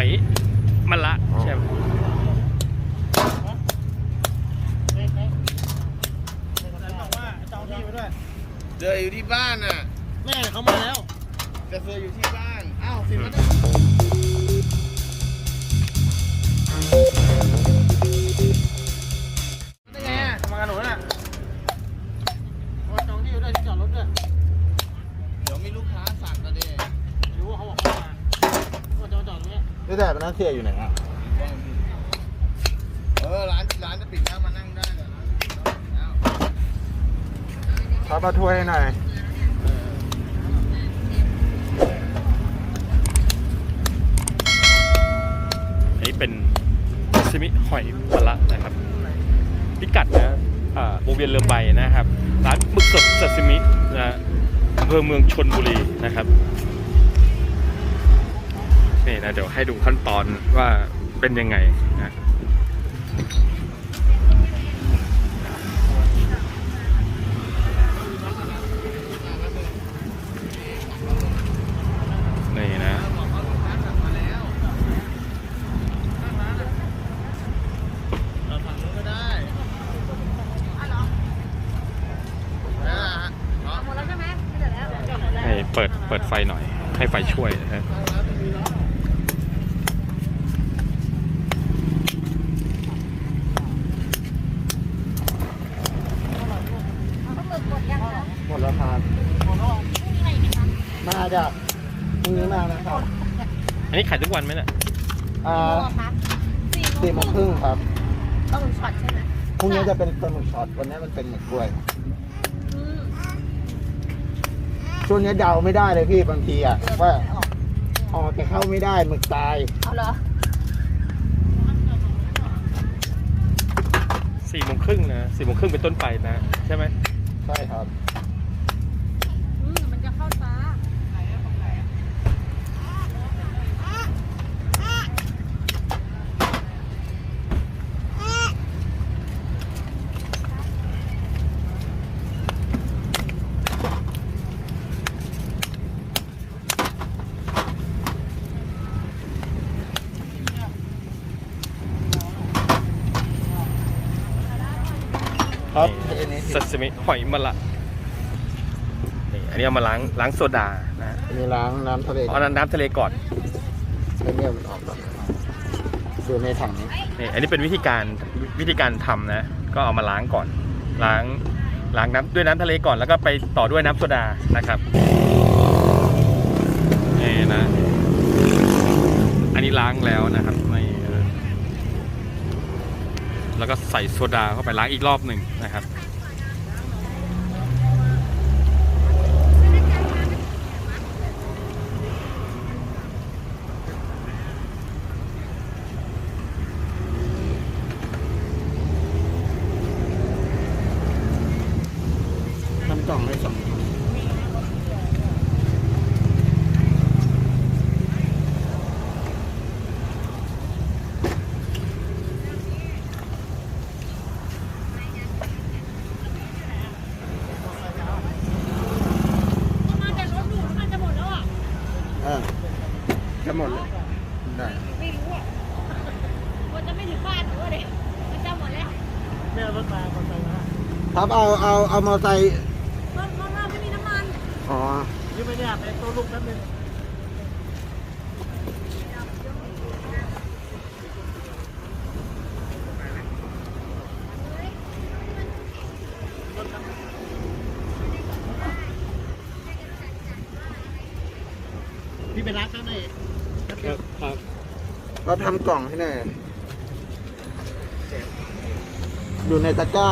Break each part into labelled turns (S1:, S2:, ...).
S1: อยมะละใช่ไหม
S2: บอกว่าจองที่ไปด้วย
S3: เจออยู่ที่บ้านน่ะ
S2: แม่เขามาแล้ว
S3: จะเจออยู่ที่บ้าน อ้าวสิมา
S2: นี่
S4: แต่เป็นนักเสียอยู่ไหนอะ
S3: เออร้านร้านจะปิดแล้วมานั่งได้เดี๋ยวร้านจะปิดแล้ว
S4: ครับมาถ้วยให้หน่อย
S1: อันนี้เป็นซิมิหอยมะละนะครับ พิกัดนะอ่าวงเวียนเรือใบนะครับ ร้านหมึกสดซาซิมินะอำเภอเมืองชนบุรีนะครับ นี่นะเดี๋ยวให้ดูขั้นตอนว่าเป็นยังไงนะนี่นะ
S3: เราฝั่งนู้นก็ได้นะฮะเนาะ
S5: หมดแล้วใช่ไหมไม่เหลือแล้วหมดแล้ว
S1: ให้เปิดเปิดไฟหน่อย ให้ไฟช่วยนะฮะ
S5: เอาปลาหมึกหมดยังคะ
S4: หมดแล้วครับ
S5: มีอะไรอีกไหมคะ
S4: มา จากพรุ่งนี้มานะครับ
S1: อันนี้ขายทุกวันไหมเนี่ย
S4: อ่า
S5: กี่โมงคะ
S4: สี่โมงครึ่งครับ
S5: ต้องหมึกช็อตใช่ไหม
S4: พรุ่งนี้จะเป็นปลาหมึกช็อตวันนี้มันเป็นหมึกกล้วย
S5: อืม
S4: ช่วงนี้เดาไม่ได้เลยพี่บางทีอะว่าออกจะเข้าไม่ได้หมึกตาย
S5: เอาเหรอ
S1: สี่โมงครึ่งนะสี่โมงครึ่งเป็นต้นไปนะ ใช่ไหม
S4: ใช่ครับ
S5: อืมมันจะเข้าฟ้า
S4: ครับ
S1: นี่ซาซิมิหอยมะละนี่อันนี้เอามาล้างล้างโซดานะฮะ
S4: มีล้างน้ำทะเล
S1: เอาน้ำทะเลก่อน
S4: ให้เนี่ยมันออกก่อนอยู่ในถังนี้
S1: นี่อันนี้เป็นวิธีการวิธีการทำนะ ก็เอามาล้างก่อน ล้างล้างน้ำด้วยน้ำทะเลก่อนแล้วก็ไปต่อด้วยน้ำโซดานะครับนี่นะ อันนี้ล้างแล้วนะครับนี่เออ แล้วก็ใส่โซดาเข้าไปล้างอีกรอบหนึ่งนะครับ
S4: ทำกล่องให้สองถัง
S5: มาแต่รถดูดมันจะหมดแล้วอะ
S4: อ่าจะ หมดเลยได้
S5: ไม่รู้อะมันจะไม่ถึงบ้านหนูอะเด็กมันจะหมดแล้ว
S2: แม่เอารถมาคนไปมา
S4: ครับเอาเอาเอามอไซค์
S5: รถรถเราไม่มีน้ำมัน
S4: อ๋อ
S2: ยืมไปเนี่ยไปตัวลูกแป๊บนึงพี่ไปรักข้างใน
S4: เราทำกล่องให้หน่อยอยู่ในตะกร้า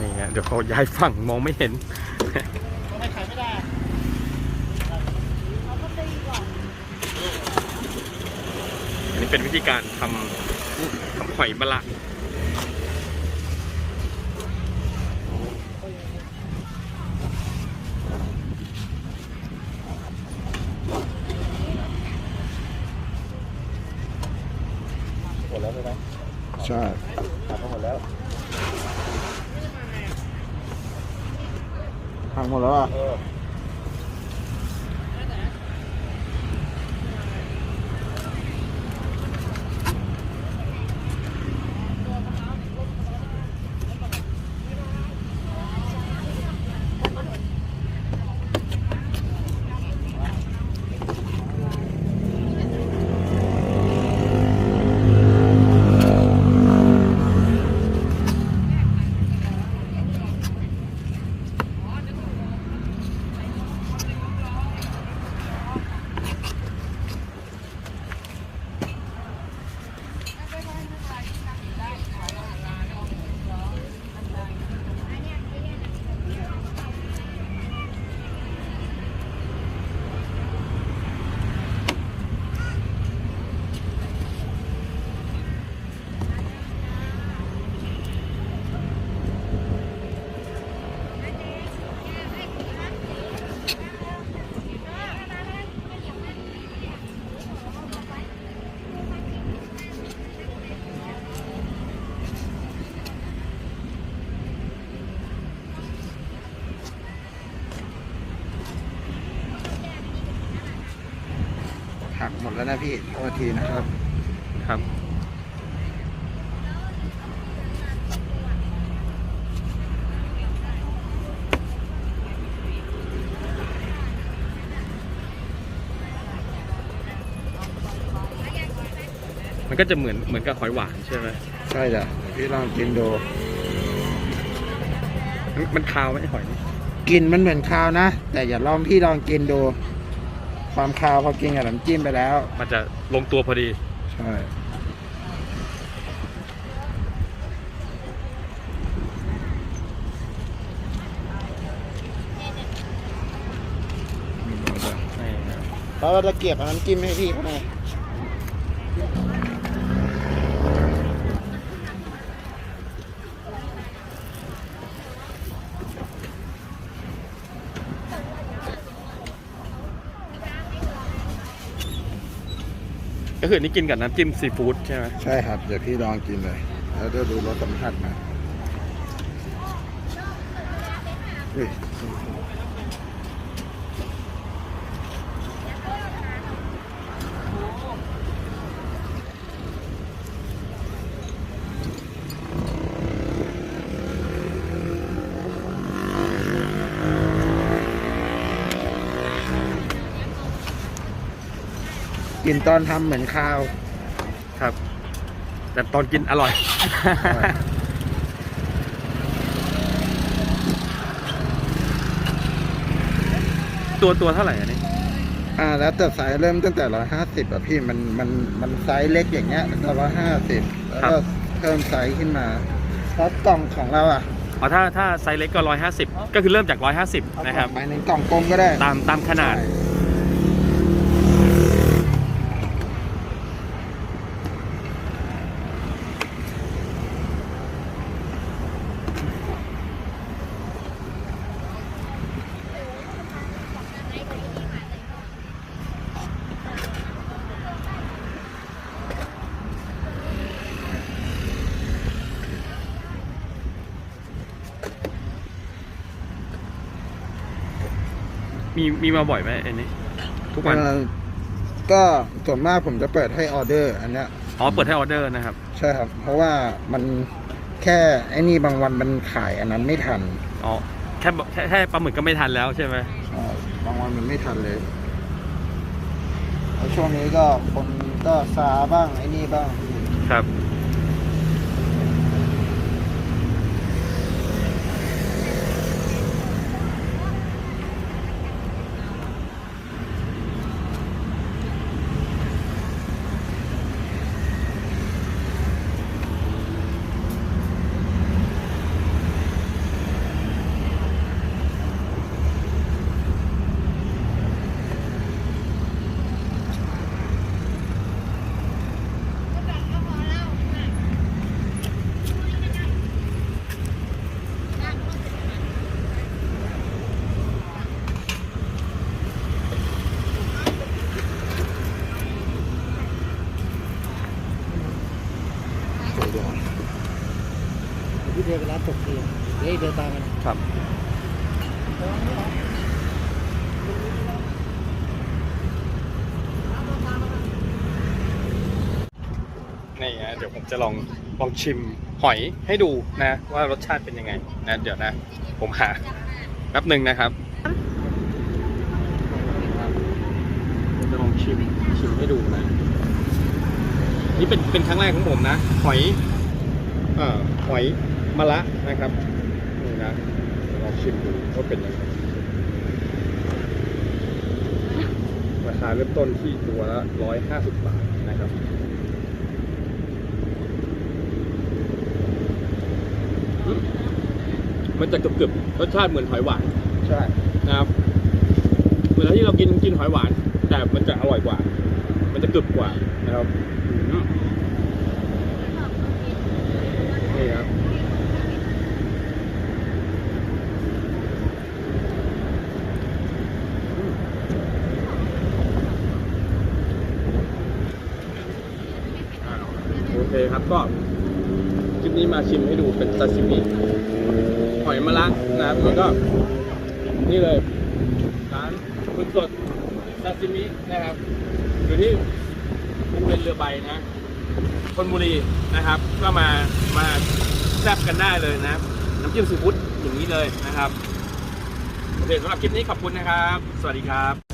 S1: นี่ฮะเดี๋ยวเขาย้ายฝั่งมองไม่เห็น
S2: เป็นวิธีการทำ
S5: ทำหอยมะละ
S1: หมดแล้วใช่ไหมใช่ทำหมดแล้ว
S4: ทำหมดแล้วอะ นะพี่โทษทีนะครับ
S1: ครับ มันก็จะเหมือนเหมือนกับหอยหวานใช่ไหม
S4: ใช่จ้ะพี่ลองกินดู
S1: มันมันคาวไหมหอยนี่
S4: กลินมันเหมือนคาวนะ แต่อย่าลองพี่ลองกินดู ความคาวพอกินกับน้ำจิ้มไปแล้ว
S1: มันจะลงตัวพอดี
S4: ใช่แล้วเราจะเก็บเอาน้ำจิ้มให้พี่เขาหน่
S1: ก็คือนนี่กินกับน้ำจิ้มซีฟู้ดใช่ไหม
S4: ใช่ครับ เดี๋ยวพี่ลองกินเลย แล้วจะดูรสสัมผัสมาอุ้ย กินตอนทำเหมือนข้าว
S1: ครับ แต่ตอนกินอร่อย ตัวตัวเท่าไหร่อันนี้
S4: อ่า แล้วแต่ไซส์เริ่มตั้งแต่ร้อยห้าสิบอะพี่มันมันมันไซส์เล็กอย่างเงี้ยก็ร้อยห้าสิบแล้ว
S1: ครั
S4: ก็
S1: บ
S4: เพิ่มไซส์ขึ้นมาแล้วกล่องของเราอะ
S1: อ๋อถ้าถ้าไซส์เล็กก็ร้อยห้าสิบก็คือเริ่มจากร้อยห้าสิบ
S4: เอา
S1: นะครับ
S4: ไปในกล่องกลมก็ได้
S1: ตามตามขนาด มีมีมาบ่อยไหมอันนี้ ทุกวัน
S4: เอ่อก็ส่วนมากผมจะเปิดให้ออเดอร์ อันเนี้ย
S1: อ๋อ เปิดให้ออเดอร์นะครับ
S4: ใช่ครับ เพราะว่ามันแค่ไอ้นี่บางวันมันขายอันนั้นไม่ทัน
S1: อ๋อ แค่แค่แค่ปลาหมึกก็ไม่ทันแล้วใช่ไหม
S4: ใช่บางวันมันไม่ทันเลยแล้วช่วงนี้ก็คนก็ซาบ้างไอ้นี่บ้าง
S1: ครับ
S2: ปร้านตกเตียงเดี๋ยวเดินตามกัน
S1: ครับนี่ฮะเดี๋ยวผมจะลองลองชิมหอยให้ดูนะ ว่ารสชาติเป็นยังไงนะเดี๋ยวนะ ผมหาแป๊บหนึ่งนะครับจะลองชิมชิมให้ดูนะ นี่เป็นเป็นครั้งแรกของผมนะ หอย เอ่อหอย มะระนะครับนี่นะเดี๋ยวลองชิมดูว่าเป็นยังไงราคาเริ่มต้นที่ตัวละร้อยห้าสิบบาทนะครับอืมมันจะกรึบๆรสชาติเหมือนหอยหวาน
S4: ใช่
S1: นะครับเวลาที่เรากินกินหอยหวาน แต่มันจะอร่อยกว่า มันจะกรึบกว่านะครับอืมนี่ครับอืมอ่าโอเคครับก็คลิปนี้มา ชิมให้ดูเป็นซาซิมิหอยมะระนะครับแล้วก็นี่เลยร้านคุณสดซาซิมินะครับอยู่ที่วงเวียนเรือใบนะชนบุรีนะครับ ก็มามาแซ่บกันได้เลยนะน้ำจิ้มซีฟู้ดอย่างนี้เลยนะครับโอเคสำหรับคลิปนี้ขอบคุณนะครับ สวัสดีครับ